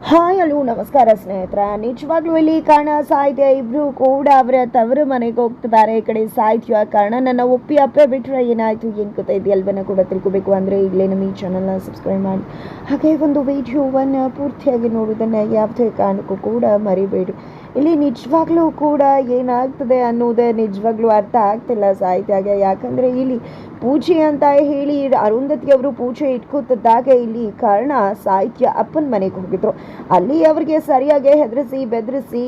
Hi, hello, ನಮಸ್ಕಾರ ಸ್ನೇಹಿತರ. ನಿಜವಾಗ್ಲೂ ಇಲ್ಲಿ ಕರ್ಣ ಸಾಹಿತ್ಯ ಇಬ್ರು ಕೂಡ ಅವರ ತವರು ಮನೆಗೆ ಹೋಗ್ತಿದ್ದಾರೆ. ಈ ಕಡೆ ಸಾಹಿತ್ಯ ಕಾರಣ ನನ್ನ ಒಪ್ಪಿ ಅಪ್ಪೆ ಬಿಟ್ರೆ ಏನಾಯ್ತು, ಏನು ಇದೆ ಅಲ್ವನ್ನ ಕೂಡ ತಿಳ್ಕೊಬೇಕು. ಅಂದರೆ ಈಗಲೇ ನಮ್ಮ ಈ ಚಾನಲ್ನ ಸಬ್ಸ್ಕ್ರೈಬ್ ಮಾಡಿ. ಹಾಗೆ ಒಂದು ವಿಡಿಯೋವನ್ನು ಪೂರ್ತಿಯಾಗಿ ನೋಡೋದನ್ನು ಯಾವುದೇ ಕಾರಣಕ್ಕೂ ಕೂಡ ಮರಿಬೇಡಿ. ಇಲ್ಲಿ ನಿಜವಾಗ್ಲೂ ಕೂಡ ಏನಾಗ್ತದೆ ಅನ್ನೋದೇ ನಿಜವಾಗ್ಲೂ ಅರ್ಥ ಆಗ್ತಿಲ್ಲ ಸಾಹಿತ್ಯಾಗೆ. ಯಾಕಂದರೆ ಇಲ್ಲಿ ಪೂಜೆ ಅಂತ ಹೇಳಿ ಅರುಂಧತಿ ಅವರು ಪೂಜೆ ಇಟ್ಕೋತಿದ್ದಾಗ ಇಲ್ಲಿ ಕಾರಣ ಸಾಹಿತ್ಯ ಅಪ್ಪನ ಮನೆಗೆ ಹೋಗಿದ್ರು. ಅಲ್ಲಿ ಅವರಿಗೆ ಸರಿಯಾಗಿ ಹೆದರಿಸಿ, ಬೆದರಿಸಿ,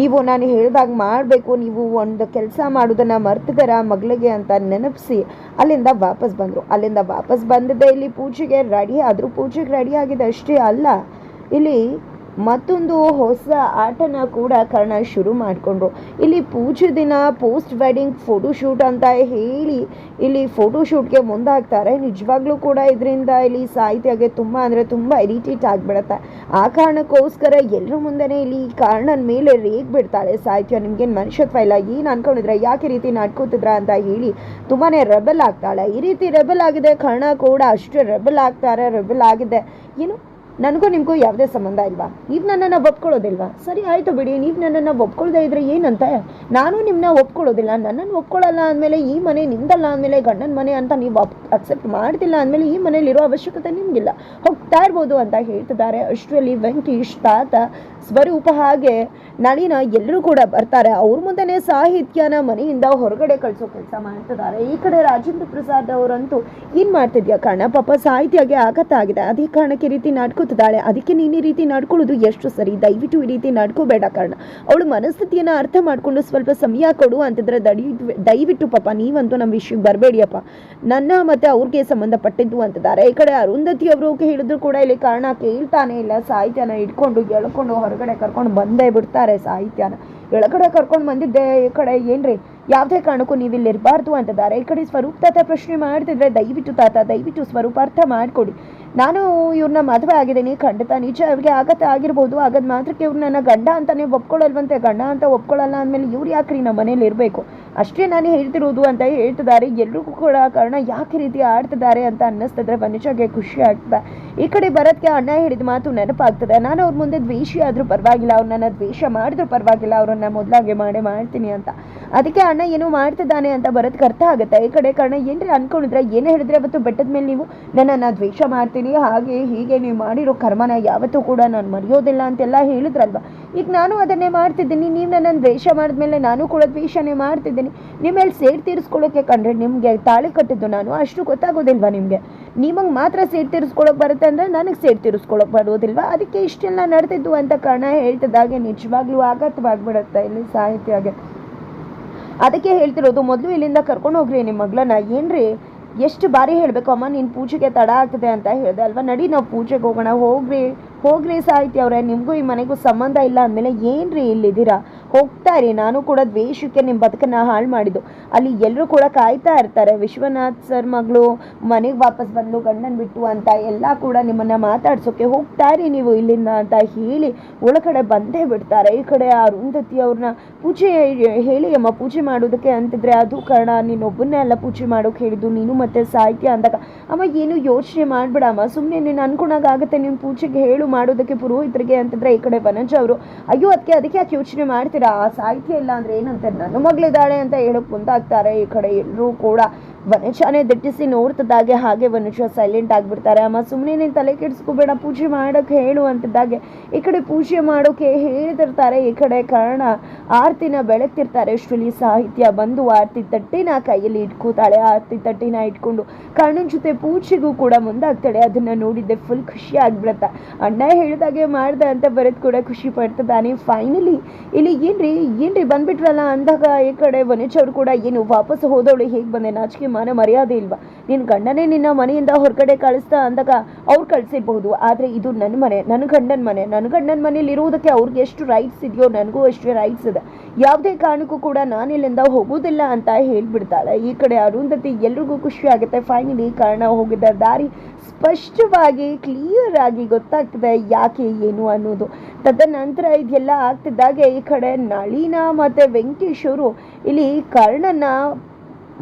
ನೀವು ನಾನು ಹೇಳಿದಾಗ ಮಾಡಬೇಕು, ನೀವು ಒಂದು ಕೆಲಸ ಮಾಡೋದನ್ನು ಮರ್ತಿದಾರ ಮಗಳಿಗೆ ಅಂತ ನೆನಪಿಸಿ, ಅಲ್ಲಿಂದ ವಾಪಸ್ ಬಂದರು. ಅಲ್ಲಿಂದ ವಾಪಸ್ ಬಂದಿದ್ದೆ ಇಲ್ಲಿ ಪೂಜೆಗೆ ರೆಡಿ ಆದರೂ. ಪೂಜೆಗೆ ರೆಡಿ ಆಗಿದೆ ಅಷ್ಟೇ ಅಲ್ಲ, ಇಲ್ಲಿ ಮತ್ತೊಂದು ಹೊಸ ಆಟನ ಕೂಡ ಕರ್ಣ ಶುರು ಮಾಡಿಕೊಂಡ್ರು. ಇಲ್ಲಿ ಪೂಜೆ ದಿನ ಪೋಸ್ಟ್ ವೆಡ್ಡಿಂಗ್ ಫೋಟೋಶೂಟ್ ಅಂತ ಹೇಳಿ ಇಲ್ಲಿ ಫೋಟೋಶೂಟ್ಗೆ ಮುಂದಾಗ್ತಾರೆ. ನಿಜವಾಗ್ಲೂ ಕೂಡ ಇದರಿಂದ ಇಲ್ಲಿ ಸಾಹಿತ್ಯಗೆ ತುಂಬ ಅಂದರೆ ತುಂಬ ಇರಿಟೇಟ್ ಆಗಿಬಿಡುತ್ತೆ. ಆ ಕಾರಣಕ್ಕೋಸ್ಕರ ಎಲ್ಲರ ಮುಂದೆನೇ ಇಲ್ಲಿ ಕಾರಣನ ಮೇಲೆ ರೇಗ್ ಬಿಡ್ತಾಳೆ ಸಾಹಿತ್ಯ. ನಿಮ್ಗೇನು ಮನುಷ್ಯತ್ವ ಇಲ್ಲ, ಏನು ಅನ್ಕೊಂಡಿದ್ರೆ, ಯಾಕೆ ರೀತಿ ನಡ್ಕೋತಿದ್ರ ಅಂತ ಹೇಳಿ ತುಂಬಾ ರೆಬಲ್ ಆಗ್ತಾಳೆ. ಈ ರೀತಿ ರೆಬಲ್ ಆಗಿದೆ, ಕರ್ಣ ಕೂಡ ಅಷ್ಟೇ ರೆಬಲ್ ಆಗ್ತಾರೆ ರೆಬಲ್ ಆಗಿದೆ. ಏನು? ನನಗೂ ನಿಮಗೂ ಯಾವುದೇ ಸಂಬಂಧ ಇಲ್ವಾ? ನೀವು ನನ್ನನ್ನು ಒಪ್ಕೊಳ್ಳೋದಿಲ್ವಾ? ಸರಿ, ಆಯಿತು ಬಿಡಿ. ನೀವು ನನ್ನನ್ನು ಒಪ್ಕೊಳ್ದೇ ಇದ್ರೆ ಏನಂತ? ನಾನು ನಿಮ್ಮನ್ನ ಒಪ್ಕೊಳ್ಳೋದಿಲ್ಲ. ನನ್ನನ್ನು ಒಪ್ಕೊಳ್ಳಲ್ಲ ಅಂದಮೇಲೆ ಈ ಮನೆ ನಿಮ್ದಲ್ಲ ಅಂದಮೇಲೆ ಗಂಡನ ಮನೆ ಅಂತ ನೀವು ಅಕ್ಸೆಪ್ಟ್ ಮಾಡ್ತಿಲ್ಲ ಅಂದಮೇಲೆ ಈ ಮನೇಲಿರೋ ಅವಶ್ಯಕತೆ ನಿಮಗಿಲ್ಲ. ಹೋಗ್ತಾ ಇರ್ಬೋದು ಅಂತ ಹೇಳ್ತಿದ್ದಾರೆ. ಅಷ್ಟರಲ್ಲಿ ವೆಂಕಟೇಶ್ ತಾತ ಸ್ವರೂಪ ಹಾಗೆ ನಳಿನ ಎಲ್ಲರೂ ಕೂಡ ಬರ್ತಾರೆ. ಅವ್ರ ಮುಂದೆನೇ ಸಾಹಿತ್ಯನ ಮನೆಯಿಂದ ಹೊರಗಡೆ ಕಳಿಸೋ ಕೆಲಸ ಮಾಡ್ತಿದ್ದಾರೆ. ಈ ಕಡೆ ರಾಜೇಂದ್ರ ಪ್ರಸಾದ್ ಅವರಂತೂ ಏನು ಮಾಡ್ತಿದ್ಯಾ ಕಾರಣ ಪಾಪ ಸಾಹಿತ್ಯಗೆ ಆಘಾತ ಆಗಿದೆ. ಅದೇ ಕಾರಣಕ್ಕೆ ರೀತಿ ರೀತಿ ನಡ್ಕೋತಿದ್ದಾಳೆ ಅದಕ್ಕೆ ನೀನು ಈ ರೀತಿ ನಡ್ಕೊಳ್ಳೋದು ಎಷ್ಟು ಸರಿ? ದಯವಿಟ್ಟು ಈ ರೀತಿ ನಡ್ಕೋಬೇಡ ಕಾರಣ. ಅವಳು ಮನಸ್ಥಿತಿಯನ್ನು ಅರ್ಥ ಮಾಡಿಕೊಂಡು ಸ್ವಲ್ಪ ಸಮಯ ಕೊಡು ಅಂತಿದ್ರೆ ದಯವಿಟ್ಟು ಪಾಪ, ನೀವಂತೂ ನಮ್ಮ ವಿಷಯಕ್ಕೆ ಬರಬೇಡಿಯಪ್ಪ. ನನ್ನ ಮತ್ತೆ ಅವ್ರಿಗೆ ಸಂಬಂಧಪಟ್ಟಿದ್ದು ಅಂತಿದ್ದಾರೆ. ಈ ಕಡೆ ಅರುಂಧತಿ ಅವರು ಹೇಳಿದ್ರು ಕೂಡ ಇಲ್ಲಿ ಕಾರಣ ಕೇಳ್ತಾನೆ ಇಲ್ಲ. ಸಾಹಿತ್ಯನ ಇಟ್ಕೊಂಡು ಎಳ್ಕೊಂಡು, ಹೊರಗಡೆ ಕರ್ಕೊಂಡು ಬಂದೇ ಬಿಡ್ತಾರೆ ಸಾಹಿತ್ಯನ. ಎಳಗಡೆ ಕರ್ಕೊಂಡು ಬಂದಿದ್ದೆ ಈ ಕಡೆ ಏನ್ರಿ? ಯಾವುದೇ ಕಾರಣಕ್ಕೂ ನೀವು ಇಲ್ಲಿರಬಾರ್ದು ಅಂತಿದ್ದಾರೆ. ಈ ಕಡೆ ಸ್ವರೂಪ್ ತಾತ ಪ್ರಶ್ನೆ ಮಾಡ್ತಿದ್ರೆ ದಯವಿಟ್ಟು ತಾತ, ದಯವಿಟ್ಟು ಸ್ವರೂಪ ಅರ್ಥ ಮಾಡಿಕೊಡಿ. ನಾನು ಇವ್ರನ್ನ ಮದುವೆ ಆಗಿದ್ದೀನಿ, ಖಂಡಿತ ನಿಜ ಅವ್ರಿಗೆ ಆಗತ್ತೆ, ಆಗಿರ್ಬೋದು. ಆಗದ ಮಾತ್ರಕ್ಕೆ ಇವ್ರು ನನ್ನ ಗಂಡ ಅಂತಾನೆ ಒಪ್ಕೊಳ್ಳಲ್ವಂತೆ ಗಂಡ ಅಂತ ಒಪ್ಕೊಳ್ಳಲ್ಲ ಅಂದಮೇಲೆ ಇವ್ರು ಯಾಕ್ರಿ ನಮ್ಮ ಮನೇಲಿ ಇರಬೇಕು? ಅಷ್ಟೇ ನಾನು ಹೇಳ್ತಿರೋದು ಅಂತ ಹೇಳ್ತಿದ್ದಾರೆ. ಎಲ್ರಿಗೂ ಕೂಡ ಕಾರಣ ಯಾಕೆ ರೀತಿ ಆಡ್ತಿದ್ದಾರೆ ಅಂತ ಅನ್ನಿಸ್ತಿದ್ರೆ ಮನುಷ್ಯಗೆ ಖುಷಿ ಆಗ್ತದೆ. ಈ ಕಡೆ ಬರೋದಕ್ಕೆ ಅಣ್ಣ ಹೇಳಿದ ಮಾತು ನೆನಪಾಗ್ತದೆ. ನಾನು ಅವ್ರ ಮುಂದೆ ದ್ವೇಷಿ ಆದರೂ ಪರವಾಗಿಲ್ಲ. ಅವ್ರು ನನ್ನ ದ್ವೇಷ ಮಾಡಿದ್ರು ಪರವಾಗಿಲ್ಲ. ಅವ್ರನ್ನ ಮೊದಲಾಗೆ ಮಾಡೇ ಮಾಡ್ತೀನಿ ಅಂತ. ಅದಕ್ಕೆ ಅಣ್ಣ ಏನೋ ಮಾಡ್ತಿದ್ದಾನೆ ಅಂತ ಬರೋದಕ್ಕೆ ಅರ್ಥ ಆಗುತ್ತೆ. ಈ ಕಡೆ ಕಾರಣ ಏನ್ರಿ ಅನ್ಕೊಂಡಿದ್ರೆ? ಏನು ಹೇಳಿದ್ರೆ ಅವತ್ತು ಬೆಟ್ಟದ ಮೇಲೆ ನೀವು? ನನ್ನನ್ನು ದ್ವೇಷ ಮಾಡ್ತೀನಿ, ಹಾಗೆ ಹೀಗೆ ನೀವು ಮಾಡಿರೋ ಕರ್ಮನ ಯಾವತ್ತೂ ಕೂಡ ನಾನು ಮರೆಯೋದಿಲ್ಲ ಅಂತೆಲ್ಲ ಹೇಳಿದ್ರಲ್ವ? ಈಗ ನಾನು ಅದನ್ನೇ ಮಾಡ್ತಿದ್ದೀನಿ, ನೀವು ನನ್ನನ್ನು ದ್ವೇಷ ಮಾಡಿದ್ಮೇಲೆ ನಾನು ಕೂಡ ದ್ವೇಷನೇ ಮಾಡ್ತಿದ್ದೀನಿ. ನಿಮ್ಮ ಮೇಲೆ ಸೇಡ್ ತೀರಿಸ್ಕೊಳ್ಳೋಕೆ ಕಂಡ್ರೆ ನಿಮಗೆ ತಾಳಿ ಕಟ್ಟಿದ್ದು ನಾನು, ಅಷ್ಟು ಗೊತ್ತಾಗೋದಿಲ್ವಾ ನಿಮಗೆ? ನಿಮಗೆ ಮಾತ್ರ ಸೇಡ್ ತೀರಿಸ್ಕೊಳ್ಳೋಕೆ ಬರುತ್ತೆ ಅಂದರೆ ನನಗೆ ಸೇಡ್ ತೀರಿಸ್ಕೊಳ್ಳೋಕೆ ಬರೋದಿಲ್ವಾ? ಅದಕ್ಕೆ ಇಷ್ಟೆಲ್ಲ ನಡೆದಿದ್ದು ಅಂತ ಕಾರಣ ಹೇಳ್ತಿದ್ದಾಗೆ ನಿಜವಾಗ್ಲೂ ಆಘಾತವಾಗ್ಬಿಡುತ್ತೆ ಇಲ್ಲಿ ಸಾಹಿತ್ಯಗೆ ಅದಕ್ಕೆ ಹೇಳ್ತಿರೋದು, ಮೊದಲು ಇಲ್ಲಿಂದ ಕರ್ಕೊಂಡು ಹೋಗ್ರಿ ನಿಮ್ಮ ಮಗಳನ್ನ. ಏನ್ರಿ? ಎಷ್ಟು ಬಾರಿ ಹೇಳಬೇಕು, ಅಮ್ಮ ನಿನ್ನ ಪೂಜೆಗೆ ತಡ ಆಗ್ತದೆ ಅಂತ ಹೇಳಿದೆ ಅಲ್ವಾ? ನಡಿ, ನಾವು ಪೂಜೆಗೆ ಹೋಗೋಣ. ಹೋಗ್ರಿ. ಹೋಗ್ರಿ ಸಾಹಿತ್ಯ ಅವರೇ, ನಿಮಗೂ ಈ ಮನೆಗೂ ಸಂಬಂಧ ಇಲ್ಲ ಅಂದಮೇಲೆ ಏನ್ರಿ ಇಲ್ಲಿದ್ದೀರಾ? ಹೋಗ್ತಾ ಇರಿ. ನಾನು ಕೂಡ ದ್ವೇಷಕ್ಕೆ ನಿಮ್ಮ ಬದುಕನ್ನ ಹಾಳು ಮಾಡಿದ್ದು. ಅಲ್ಲಿ ಎಲ್ಲರೂ ಕೂಡ ಕಾಯ್ತಾ ಇರ್ತಾರೆ. ವಿಶ್ವನಾಥ್ ಸರ್ ಮಗಳು, ಮನೆಗೆ ವಾಪಸ್ ಬಂದು ಗಂಡನ್ ಬಿಟ್ಟು ಅಂತ ಎಲ್ಲ ಕೂಡ ನಿಮ್ಮನ್ನ ಮಾತಾಡ್ಸೋಕೆ ಹೋಗ್ತಾರೆ ನೀವು ಇಲ್ಲಿಂದ ಅಂತ ಹೇಳಿ ಒಳಗಡೆ ಬಂದೇ ಬಿಡ್ತಾರೆ. ಈ ಕಡೆ ಆ ಅರುಂಧತಿ ಅವ್ರನ್ನ ಪೂಜೆ ಹೇಳಿ ಅಮ್ಮ, ಪೂಜೆ ಮಾಡೋದಕ್ಕೆ ಅಂತಿದ್ರೆ ಅದು ಕಾರಣ. ನೀನೊಬ್ಬನ್ನೇ ಅಲ್ಲ ಪೂಜೆ ಮಾಡೋಕೆ ಹೇಳಿದ್ದು. ನೀನು ಮತ್ತೆ ಸಾಹಿತ್ಯ ಅಂದಾಗ. ಅಮ್ಮ, ಏನು ಯೋಚನೆ ಮಾಡ್ಬಿಡಮ್ಮ ಸುಮ್ಮನೆ ನೀನು ಅನ್ಕೊಂಡಾಗ ಆಗುತ್ತೆ. ನೀನು ಪೂಜೆಗೆ ಹೇಳು ಮಾಡೋದಕ್ಕೆ ಪುರೋಹಿತರಿಗೆ ಅಂತಂದ್ರೆ ಈ ಕಡೆ ವನಜ ಅವರು, ಅಯ್ಯೋ ಅದಕ್ಕೆ ಅದಕ್ಕೆ ಯಾಕೆ ಯೋಚನೆ ಮಾಡ್ತೀರಾ? ಆ ಸಾಹಿತ್ಯ ಇಲ್ಲ ಅಂದ್ರೆ ಏನಂತ ನನ್ನ ಮಗಳಿದ್ದಾಳೆ ಅಂತ ಹೇಳಕ್ ಮುಂದಾಗ್ತಾರೆ ಈ ಕಡೆ ಎಲ್ಲರೂ ಕೂಡ. ವನಜಾನೇ ದಿಟ್ಟಿಸಿ ನೋಡ್ತಿದ್ದಾಗೆ ಹಾಗೆ ವನುಷ ಸೈಲೆಂಟ್ ಆಗಿಬಿಡ್ತಾರೆ. ಅಮ್ಮ ಸುಮ್ಮನೆ ನೀನು ತಲೆ ಕೆಡಿಸ್ಕೋಬೇಡ, ಪೂಜೆ ಮಾಡೋಕೆ ಹೇಳು ಅಂತಿದ್ದಾಗೆ. ಈ ಕಡೆ ಪೂಜೆ ಮಾಡೋಕೆ ಹೇಳ್ತಿರ್ತಾರೆ ಈ ಕಡೆ ಕಾರಣ ಆರತಿನ ಬೆಳಗ್ತಿರ್ತಾರೆ. ಅಷ್ಟರಲ್ಲಿ ಸಾಹಿತ್ಯ ಬಂದು ಆರತಿ ತಟ್ಟಿನ ಕೈಯಲ್ಲಿ ಇಟ್ಕೋತಾಳೆ. ಆರತಿ ತಟ್ಟಿನ ಇಟ್ಕೊಂಡು ಕರ್ಣನ ಜೊತೆ ಪೂಜೆಗೂ ಕೂಡ ಮುಂದಾಗ್ತಾಳೆ. ಅದನ್ನು ನೋಡಿದ್ದೆ ಫುಲ್ ಖುಷಿ ಆಗ್ಬಿಡತ್ತ. ಅಣ್ಣ ಹೇಳಿದಾಗೆ ಮಾಡ್ದೆ ಅಂತ ಬರೋದು ಕೂಡ ಖುಷಿ ಪಡ್ತಿದ್ದಾನೆ. ಫೈನಲಿ ಇಲ್ಲಿ ಏನ್ರಿ ಏನ್ರಿ ಬಂದ್ಬಿಟ್ರಲ್ಲ ಅಂದಾಗ ಈ ಕಡೆ ವನೇಶ್ ಅವ್ರು ಕೂಡ ಏನು ವಾಪಸ್ ಹೋದವಳು ಹೇಗೆ ಬಂದೆ? ನಾಚಿಕೆ ಮಾನ ಮರ್ಯಾದೆ ಇಲ್ವಾ? ನಿನ್ನ ಗಂಡನೇ ನಿನ್ನ ಮನೆಯಿಂದ ಹೊರಗಡೆ ಕಳಿಸ್ತಾ ಅಂದಾಗ ಅವ್ರು ಕಳಿಸಿರ್ಬಹುದು. ಆದರೆ ಇದು ನನ್ನ ಮನೆ ನನ್ನ ಗಂಡನ ಮನೆ. ನನ್ನ ಗಂಡನ ಮನೇಲಿ ಇರುವುದಕ್ಕೆ ಅವ್ರಿಗೆ ಎಷ್ಟು ರೈಟ್ಸ್ ಇದೆಯೋ ನನಗೂ ಅಷ್ಟೇ ರೈಟ್ಸ್ ಇದೆ. ಯಾವುದೇ ಕಾರಣಕ್ಕೂ ಕೂಡ ನಾನು ಇಲ್ಲಿಂದ ಹೋಗೋದಿಲ್ಲ ಅಂತ ಹೇಳ್ಬಿಡ್ತಾಳೆ. ಈ ಕಡೆ ಅರುಂಧತಿ ಎಲ್ರಿಗೂ ಖುಷಿ ಆಗುತ್ತೆ. ಫೈನಲಿ ಕಾರಣ ಹೋಗಿದ್ದ ದಾರಿ ಸ್ಪಷ್ಟವಾಗಿ ಕ್ಲಿಯರ್ ಆಗಿ ಗೊತ್ತಾಗ್ತದೆ ಯಾಕೆ ಏನು ಅನ್ನೋದು. ತದನಂತರ ಇದೆಲ್ಲ ಆಗ್ತಿದ್ದಾಗೆ ಈ ಕಡೆ ನಳಿನ ಮತ್ತು ವೆಂಕಟೇಶ್ವರು ಇಲ್ಲಿ ಕರ್ಣನ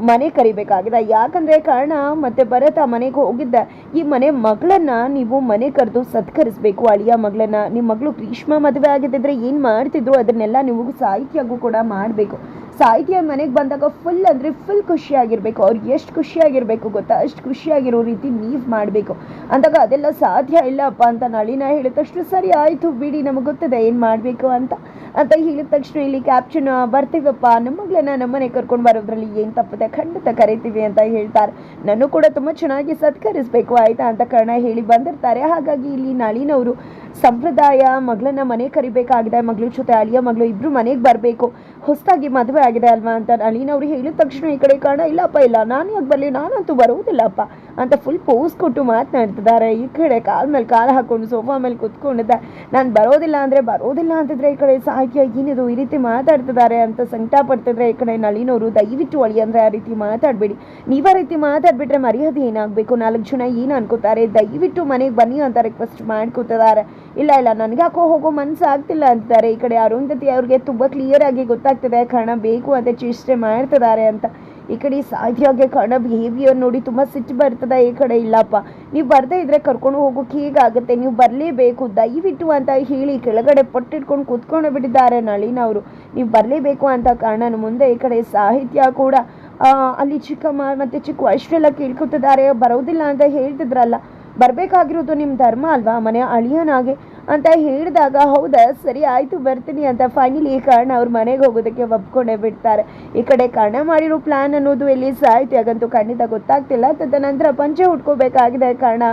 ಮನೆ ಕರಿಬೇಕಾಗಿದೆ. ಯಾಕಂದ್ರೆ ಕಾರಣ ಮತ್ತೆ ಭರತ ಮನೆಗೆ ಹೋಗಿದ್ದ ಈ ಮನೆ ಮಗಳನ್ನ ನೀವು ಮನೆ ಕರೆದು ಸತ್ಕರಿಸ್ಬೇಕು, ಅಳಿಯ ಮಗಳನ್ನ. ನಿಮ್ಮ ಮಗಳು ಗ್ರೀಷ್ಮ ಮದುವೆ ಆಗಿದ್ದಿದ್ರೆ ಏನು ಮಾಡ್ತಿದ್ರು? ಅದನ್ನೆಲ್ಲ ನೀವು ಸಾಹಿತ್ಯಗೂ ಕೂಡ ಮಾಡಬೇಕು. ಸಾಹಿತ್ಯ ಮನೆಗೆ ಬಂದಾಗ ಫುಲ್ ಅಂದರೆ ಫುಲ್ ಖುಷಿಯಾಗಿರ್ಬೇಕು. ಅವ್ರಿಗೆ ಎಷ್ಟು ಖುಷಿಯಾಗಿರ್ಬೇಕು ಗೊತ್ತಾ? ಅಷ್ಟು ಖುಷಿಯಾಗಿರೋ ರೀತಿ ನೀವು ಮಾಡಬೇಕು. ಅಂದಾಗ ಅದೆಲ್ಲ ಸಾಧ್ಯ ಇಲ್ಲಪ್ಪ ಅಂತ ನಳಿನ ಹೇಳಿದ ತಕ್ಷಣ ಸರಿ ಆಯಿತು ಬಿಡಿ, ನಮಗೆ ಗೊತ್ತದೆ ಏನು ಮಾಡಬೇಕು ಅಂತ. ಅಂತ ಹೇಳಿದ ತಕ್ಷಣ ಇಲ್ಲಿ ಕ್ಯಾಪ್ಷನ್ ಬರ್ತೀವಪ್ಪ ನಮ್ಮ ಮಗಳನ್ನ ನಮ್ಮನೆ ಕರ್ಕೊಂಡು ಬರೋದ್ರಲ್ಲಿ ಏನು ತಪ್ಪದೆ ಖಂಡಿತ ಕರಿತೀವಿ ಅಂತ ಹೇಳ್ತಾರೆ. ನಾನು ಕೂಡ ತುಂಬಾ ಚೆನ್ನಾಗಿ ಸತ್ಕರಿಸಬೇಕು, ಆಯ್ತಾ? ಅಂತ ಕಾರಣ ಹೇಳಿ ಬಂದಿರ್ತಾರೆ. ಹಾಗಾಗಿ ಇಲ್ಲಿ ನಳಿನವರು ಸಂಪ್ರದಾಯ, ಮಗಳನ್ನ ಮನೆ ಕರಿಬೇಕಾಗಿದೆ, ಮಗಳ ಜೊತೆ ಅಳಿಯ ಮಗಳು ಇಬ್ರು ಮನೆಗೆ ಬರಬೇಕು. ಹೊಸದಾಗಿ ಮದುವೆ ಆಗಿದೆ ಅಲ್ವಾ ಅಂತ ನಳಿನವ್ರು ಹೇಳಿದ ತಕ್ಷಣ ಈ ಕಡೆ ಕಾರಣ ಇಲ್ಲಪ್ಪ, ಇಲ್ಲ, ನಾನು ಯಾಕೆ ಬರಲಿ, ನಾನಂತೂ ಬರುವುದಿಲ್ಲಪ್ಪ ಅಂತ ಫುಲ್ ಪೋಸ್ ಕೊಟ್ಟು ಮಾತನಾಡ್ತಿದ್ದಾರೆ. ಈ ಕಡೆ ಕಾಲ್ ಮೇಲೆ ಕಾಲು ಹಾಕೊಂಡು ಸೋಫಾ ಮೇಲೆ ಕುತ್ಕೊಂಡಿದ್ದೆ. ನಾನು ಬರೋದಿಲ್ಲ ಅಂದರೆ ಬರೋದಿಲ್ಲ ಅಂತಿದ್ರೆ ಈ ಕಡೆ ಸಾಹಿತ್ಯ ಏನಿದು ಈ ರೀತಿ ಮಾತಾಡ್ತಿದ್ದಾರೆ ಅಂತ ಸಂಕಟ ಪಡ್ತಿದ್ರೆ ಈ ಕಡೆ ನಳಿನವರು ದಯವಿಟ್ಟು ಅಳಿ ಅಂದರೆ ಆ ರೀತಿ ಮಾತಾಡಬೇಡಿ. ನೀವು ಆ ರೀತಿ ಮಾತಾಡ್ಬಿಟ್ರೆ ಮರ್ಯಾದೆ ಏನಾಗಬೇಕು? ನಾಲ್ಕು ಜನ ಏನು ಅನ್ಕೋತಾರೆ? ದಯವಿಟ್ಟು ಮನೆಗೆ ಬನ್ನಿ ಅಂತ ರಿಕ್ವೆಸ್ಟ್ ಮಾಡ್ಕೋತಿದ್ದಾರೆ. ಇಲ್ಲ ಇಲ್ಲ, ನನಗೆ ಯಾಕೋ ಹೋಗೋ ಮನಸ್ಸು ಆಗ್ತಿಲ್ಲ ಅಂತಾರೆ. ಈ ಕಡೆ ಅರುಂಧತಿ ಅವ್ರಿಗೆ ತುಂಬ ಕ್ಲಿಯರ್ ಆಗಿ ಗೊತ್ತಾಗ್ತಿದೆ, ಕರ್ಣ ಬೇಕು ಅಂತ ಚೇಷ್ಟೆ ಮಾಡ್ತಿದ್ದಾರೆ ಅಂತ. ಈ ಕಡೆ ಸಾಧ್ಯವಾಗಿ ಕಣ ಬಿಹೇವಿಯರ್ ನೋಡಿ ತುಂಬ ಸಿಟ್ಟು ಬರ್ತದೆ ಈ ಕಡೆ, ಇಲ್ಲಪ್ಪ. ನೀವು ಬರದೇ ಇದ್ರೆ ಕರ್ಕೊಂಡು ಹೋಗೋಕೆ ಹೇಗಾಗುತ್ತೆ? ನೀವು ಬರಲೇಬೇಕು, ದಯವಿಟ್ಟು ಅಂತ ಹೇಳಿ ಕೆಳಗಡೆ ಪಟ್ಟಿಟ್ಕೊಂಡು ಕೂತ್ಕೊಂಡು ಬಿಟ್ಟಿದ್ದಾರೆ ನಳಿನವರು ನೀವು ಬರಲೇಬೇಕು ಅಂತ ಕಾರಣನ ಮುಂದೆ ಈ ಕಡೆ ಸಾಹಿತ್ಯ ಕೂಡ ಅಲ್ಲಿ ಚಿಕ್ಕಮ್ಮ ಮತ್ತು ಚಿಕ್ಕ ಅಷ್ಟೆಲ್ಲ ಕೇಳ್ಕೊತಿದ್ದಾರೆ, ಬರೋದಿಲ್ಲ ಅಂತ ಹೇಳ್ತಿದ್ರಲ್ಲ. ಬರಬೇಕಾಗಿರೋದು ನಿಮ್ಮ ಧರ್ಮ ಅಲ್ವಾ? ಮನೆ ಅಳಿಯೋನಾಗೆ ಅಂತ ಹೇಳಿದಾಗ, ಹೌದಾ? ಸರಿ, ಆಯಿತು, ಬರ್ತೀನಿ ಅಂತ ಫೈನಲಿ ಕಾರಣ ಅವ್ರ ಮನೆಗೆ ಹೋಗೋದಕ್ಕೆ ಒಪ್ಕೊಂಡೇ ಬಿಡ್ತಾರೆ. ಈ ಕಡೆ ಕಾರಣ ಮಾಡಿರೋ ಪ್ಲ್ಯಾನ್ ಅನ್ನೋದು ಎಲ್ಲಿ ಸಾಯ್ತು? ಸಾಹಿತ್ಯಾಗಂತೂ ಖಂಡಿತ ಗೊತ್ತಾಗ್ತಿಲ್ಲ. ತದನಂತರ ಪಂಚೆ ಉಟ್ಕೋಬೇಕಾಗಿದೆ ಕಾರಣ.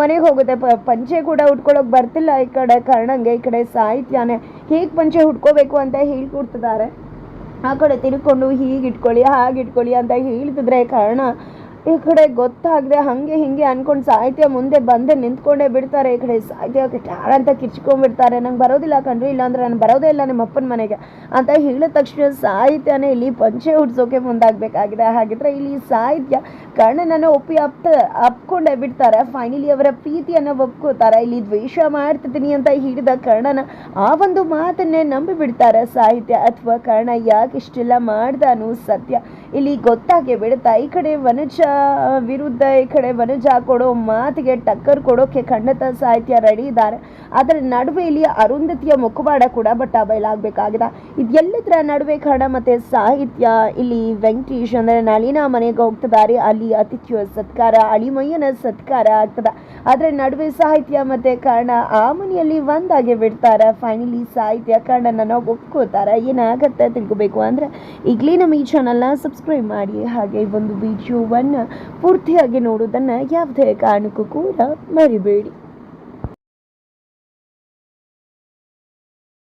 ಮನೆಗೆ ಹೋಗುತ್ತೆ. ಪ, ಪಂಚೆ ಕೂಡ ಉಟ್ಕೊಳ್ಳೋಕೆ ಬರ್ತಿಲ್ಲ ಈ ಕಡೆ ಕಾರಣಂಗೆ. ಈ ಕಡೆ ಸಾಹಿತ್ಯನೇ ಹೇಗೆ ಪಂಚೆ ಉಟ್ಕೋಬೇಕು ಅಂತ ಹೇಳ್ಕೊಡ್ತಿದ್ದಾರೆ. ಆ ಕಡೆ ತಿರ್ಕೊಂಡು ಹೀಗೆ ಇಟ್ಕೊಳ್ಳಿ ಹಾಗೆ ಇಟ್ಕೊಳ್ಳಿ ಅಂತ ಹೇಳ್ತಿದ್ರೆ ಕಾರಣ ಈ ಕಡೆ ಗೊತ್ತಾಗದೆ ಹಾಗೆ ಹಿಂಗೆ ಅನ್ಕೊಂಡು ಸಾಹಿತ್ಯ ಮುಂದೆ ಬಂದೆ ನಿಂತ್ಕೊಂಡೇ ಬಿಡ್ತಾರೆ. ಈ ಕಡೆ ಸಾಹಿತ್ಯ ಟಾರ್ ಅಂತ ಕಿರ್ಚ್ಕೊಂಡ್ಬಿಡ್ತಾರೆ. ನಂಗೆ ಬರೋದಿಲ್ಲ ಕಣ್ರಿ. ಇಲ್ಲಾಂದ್ರೆ ನಾನು ಬರೋದೇ ಇಲ್ಲ ನಿಮ್ಮ ಅಪ್ಪನ ಮನೆಗೆ ಅಂತ ಹೇಳಿದ ತಕ್ಷಣ ಸಾಹಿತ್ಯನೇ ಇಲ್ಲಿ ಪಂಚೆ ಹುಡ್ಸೋಕೆ ಮುಂದಾಗಬೇಕಾಗಿದೆ. ಹಾಗಿದ್ರೆ ಇಲ್ಲಿ ಸಾಹಿತ್ಯ ಕಣ್ಣನನ್ನು ಒಪ್ಪಿ ಅಪ್ತ, ಅಪ್ಕೊಂಡೇ ಬಿಡ್ತಾರೆ. ಫೈನಲಿ ಅವರ ಪ್ರೀತಿಯನ್ನು ಒಪ್ಕೋತಾರೆ. ಇಲ್ಲಿ ದ್ವೇಷ ಮಾಡ್ತಿದ್ದೀನಿ ಅಂತ ಹೇಳಿದ ಕರ್ಣನ ಆ ಒಂದು ಮಾತನ್ನೇ ನಂಬಿಬಿಡ್ತಾರೆ ಸಾಹಿತ್ಯ. ಅಥವಾ ಕರ್ಣ ಯಾಕೆ ಇಷ್ಟೆಲ್ಲ ಮಾಡ್ದಾನು ಸತ್ಯ. ಇಲ್ಲಿ ಗೊತ್ತಾಗೆ ಬಿಡುತ್ತಾ, ಈ ಕಡೆ ವನಜ ವಿರುದ್ಧ, ಈ ಕಡೆ ವನಜ ಕೊಡೋ ಮಾತಿಗೆ ಟಕ್ಕರ್ ಕೊಡೋಕೆ ಖಂಡಿತ ಸಾಹಿತ್ಯ ರೆಡಿ ಇದ್ದಾರೆ. ಅದರ ನಡುವೆ ಇಲ್ಲಿ ಅರುಂಧತಿಯ ಮುಖವಾಡ ಕೂಡ ಬಟ್ಟ ಬಯಲಾಗಬೇಕಾಗಿದೆ ಇದೆಲ್ಲದರ ನಡುವೆ ಕನ್ನಡ ಮತ್ತೆ ಸಾಹಿತ್ಯ, ಇಲ್ಲಿ ವೆಂಕಟೇಶ್ ಅಂದರೆ ನಳಿನ ಮನೆಗೆ ಹೋಗ್ತಿದ್ದಾರೆ. ಅಲ್ಲಿ ಅತಿಥಿಯ ಸತ್ಕಾರ, ಅಳಿಮಯ್ಯನ ಸತ್ಕಾರ ಆಗ್ತದ. ಅದರ ನಡುವೆ ಸಾಹಿತ್ಯ ಮತ್ತೆ ಕನ್ನಡ ಆ ಮನೆಯಲ್ಲಿ ಒಂದಾಗಿ ಬಿಡ್ತಾರೆ. ಫೈನಲಿ ಸಾಹಿತ್ಯ ಕರ್ಣನ ಒಪ್ಕೋತಾರೆ. ಏನಾಗತ್ತೆ ತಿಳ್ಕೊಬೇಕು ಅಂದ್ರೆ ಈಗಲೇ ನಮ್ಮ ಈ ಚಾನಲ್ನ ಸಬ್ಸ್ಕ್ರೈಬ್ ಮಾಡಿ ಹಾಗೆ ಒಂದು ವಿಡಿಯೋವನ್ನು ಪೂರ್ತಿಯಾಗಿ ನೋಡೋದನ್ನು ಯಾವುದೇ ಕಾರಣಕ್ಕೂ ಕೂಡ ಮರಿಬೇಡಿ.